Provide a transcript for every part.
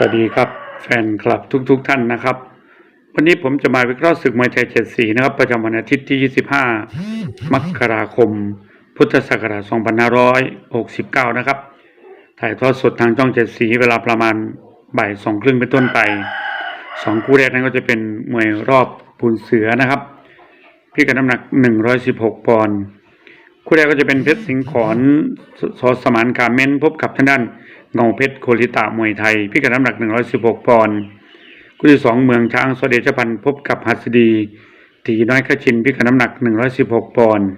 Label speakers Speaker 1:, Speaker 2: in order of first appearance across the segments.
Speaker 1: สวัสดีครับแฟนคลับทุกๆทท่านนะครับ วันนี้ผมจะมาวิเคราะห์ศึกมวยไทยเจ็ดสีนะครับ ประจำวันอาทิตย์ที่ 25 มกราคม พุทธศักราช 2569 นะครับ ถ่ายทอดสดทางช่องเจ็ดสีเวลาประมาณบ่ายสองครึ่งเป็นต้นไปสองคู่แรกนั้นก็จะเป็นมวยรอบปูนเสือนะครับ พี่กันน้ำหนัก 116 ปอนด์คู่แรกก็จะเป็นเพชรสิงห์ขอนสสสมานการเม้นพบกับทางด้าน เงาเพชรโคลิตะมวยไทย พิกัดน้ำหนัก 116 ปอนด์คู่ที่สองเมืองช้างสวเดชพันธ์พบกับหัสดีตีน้อยขชินพิกัดน้ำหนัก 116 ปอนด์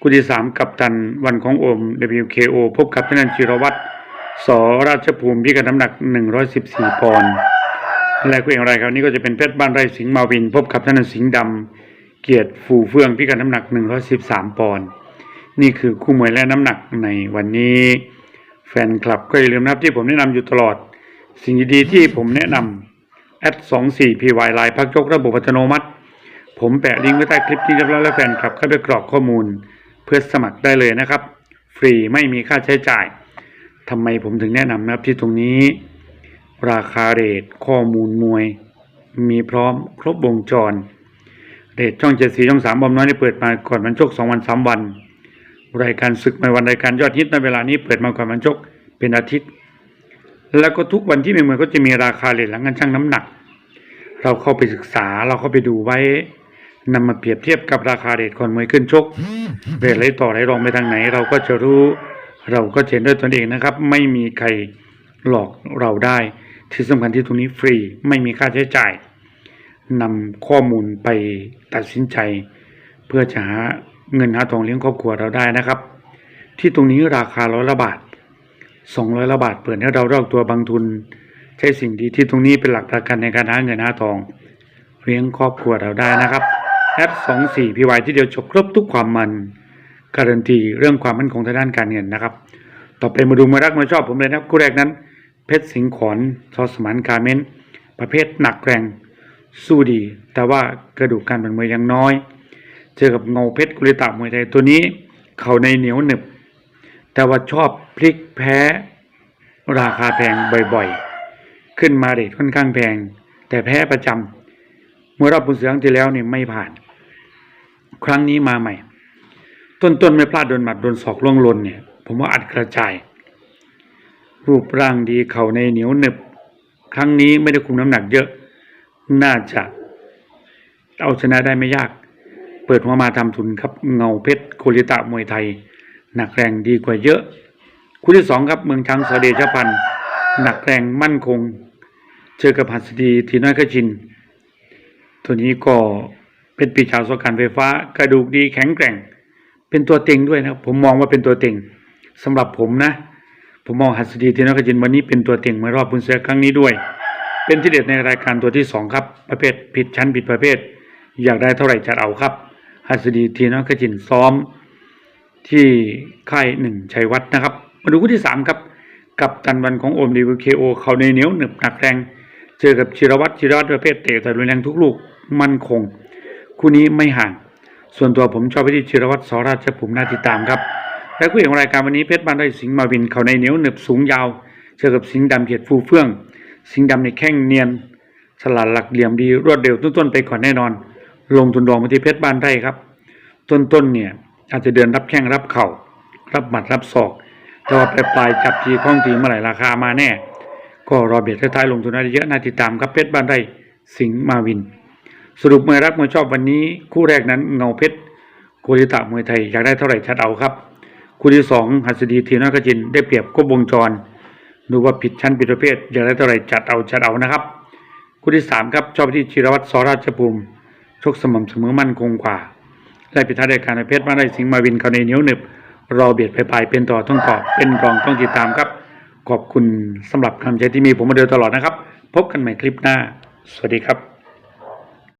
Speaker 1: คู่ที่สามกับตันวันของโอม WKO พบกับทางด้านจิรวัตรสราชภูมิพิกัดน้ำหนัก 114 ปอนด์และคู่เอกรายการนี้ก็จะเป็นเพชรบ้านไร่สิงห์มาวิน พบกับทางด้านสิงห์ดำเกียรติฟูเฟื่องพิกัดน้ำหนัก 113 ปอนด์นี่คือคู่มวยและน้ำหนักในวันนี้ แฟนคลับก็อย่าลืมนะครับที่ผมแนะนำอยู่ตลอด สิ่งดีๆที่ผมแนะนำแอดสองสี่พีวายไลน์พักยกระบบอัตโนมัติ ผมแปะลิงก์ไว้ใต้คลิปนี้เรียบร้อยแล้วแฟนคลับเข้าไปกรอกข้อมูล เพื่อสมัครได้เลยนะครับ ฟรีไม่มีค่าใช้จ่ายทำไมผมถึงแนะนำนะครับที่ตรงนี้ ราคาเรทข้อมูลมวย มีพร้อมครบวงจร เรทช่องเจ็ดสีช่องสามบอมน้อยนี่เปิดมาก่อนวันชกสองวันสามวัน รายการศึกในวันรายการยอดฮิตในเวลานี้เปิดมาก่อนวันชกเป็นอาทิตย์ แล้วก็ทุกวันที่มีมวยก็จะมีราคาเรทหลังการชั่งน้ำหนัก เราเข้าไปศึกษาเราเข้าไปดูไว้นำมาเปรียบเทียบกับราคาเรทก่อนมวยขึ้นชกเรทไหลต่อไหลรองไปทางไหน เราก็จะรู้เราก็เห็นด้วยตนเองนะครับ ไม่มีใครหลอกเราได้ที่สำคัญที่ตรงนี้ฟรีไม่มีค่าใช้จ่ายนำข้อมูลไปตัดสินใจ เพื่อจะหา เงินหาทองเลี้ยงครอบครัวเราได้นะครับ ที่ตรงนี้ราคาร้อยละบาทสองร้อยละบาทเปิดให้เรารอกตัวบางทุน ใช้สิ่งดีที่ตรงนี้เป็นหลักประกันในการหาเงินหาทอง เลี้ยงครอบครัวเราได้นะครับแอดสองสี่พีวายที่เดียวจบครบทุกความมันการันตีเรื่องความมั่นคงทางด้านการเงินนะครับ ต่อไปมาดูมารักมาชอบผมเลยนะครับคู่แรกนั้น เพชรสิงห์ขอนทอสมานการเมนประเภทหนักแรงสู้ดี แต่ว่ากระดูกการเป็นมวยยังน้อย เจอกับเงาเพชรกุลิตะมวยไทยตัวนี้ เขาในเหนียวหนึบ แต่ว่าชอบพลิกแพ้ราคาแพงบ่อยๆ ขึ้นมาเรทค่อนข้างแพง แต่แพ้ประจำเมื่อรอบปุนเสืองที่แล้วนี่ไม่ผ่าน ครั้งนี้มาใหม่ ต้นๆไม่พลาดโดนหมัดโดนศอกล่วงหลนเนี่ย ผมว่าอัดกระจาย รูปร่างดีเข่าในเหนียวหนึบ ครั้งนี้ไม่ได้คุมน้ำหนักเยอะ น่าจะเอาชนะได้ไม่ยาก เปิดหัวมาทำทุนครับเงาเพชรโคลิตะมวยไทย หนักแรงดีกว่าเยอะ คู่ที่สองครับเมืองช้างสเดชพันธ์หนักแรงมั่นคง เจอกับหัสดีทีน้อยขชิน ตัวนี้ก็เป็นปีชาวสการไฟฟ้ากระดูกดีแข็งแกร่ง เป็นตัวเต็งด้วยนะครับผมมองว่าเป็นตัวเต็งสำหรับผมนะ ผมมองหัสดีทีน้อยขชินวันนี้เป็นตัวเต็งมื่อรอบบุญเสือครั้งนี้ด้วย เป็นที่เด็ดในรายการตัวที่สองครับประเภทผิดชั้นผิดประเภท อยากได้เท่าไหร่จัดเอาครับ หัสดีทีน้อยขชินซ้อมที่ค่ายหนึ่งชัยวัฒน์นะครับ มาดูคู่ที่สามครับ กับตันวันของโอมดีวเคโอเขาในเหนียวหนึบหนักแรง เจอกับชิรวัตรชิรวัตรประเภทเตะแต่รุนแรงทุกลูกมั่นคง คู่นี้ไม่ห่าง ส่วนตัวผมชอบไปที่ชิรวัตรสราชภูมิน่าติดตามครับ และคู่เอกของรายการวันนี้เพชรบ้านไร่สิงห์มาวินเขาในเหนียวหนึบสูงยาว เจอกับสิงห์ดำเขียดฟูเฟื่อง สิงห์ดำในแข้งเนียน ฉลาดหลักเหลี่ยมดีรวดเร็วต้นๆไปก่อนแน่นอน ลงทุนรองไปที่เพชรบ้านไร่ครับ ต้นๆเนี่ยอาจจะเดินรับแข้งรับเข่า รับหมัดรับศอกแต่ว่าปลายปลายๆจับทีคล้องทีเมื่อไหร่ราคามาแน่ ก็รอเบียดท้ายๆลงทุนได้เยอะน่าติดตามครับเพชรบ้านไร่สิงห์มาวิน สรุปมวยรักมวยชอบวันนี้ คู่แรกนั้นเงาเพชรโกริตะมวยไทยอยากได้เท่าไหร่ชัดเอาครับคู่ที่สองหัสดีทีนอกจินได้เปรียบครบวงจรดูว่าผิดชั้นผิดประเภทอยากได้เท่าไหร่จัดเอาจัดเอานะครับคู่ที่สามครับชอบที่ชิรวัตรสราชภูมิ ชกสม่ำเสมอมั่นคงกว่าได้ปิดท้ายรายการในเพชรมาได้สิงห์มาวินเขาในเหนียวหนึบรอเบียดไปปลายเป็นต่อต้องต่อเป็นรองต้องติดตามครับ ขอบคุณสำหรับคำใจที่มีผมมาเดียวตลอดนะครับ พบกันใหม่คลิปหน้า สวัสดีครับ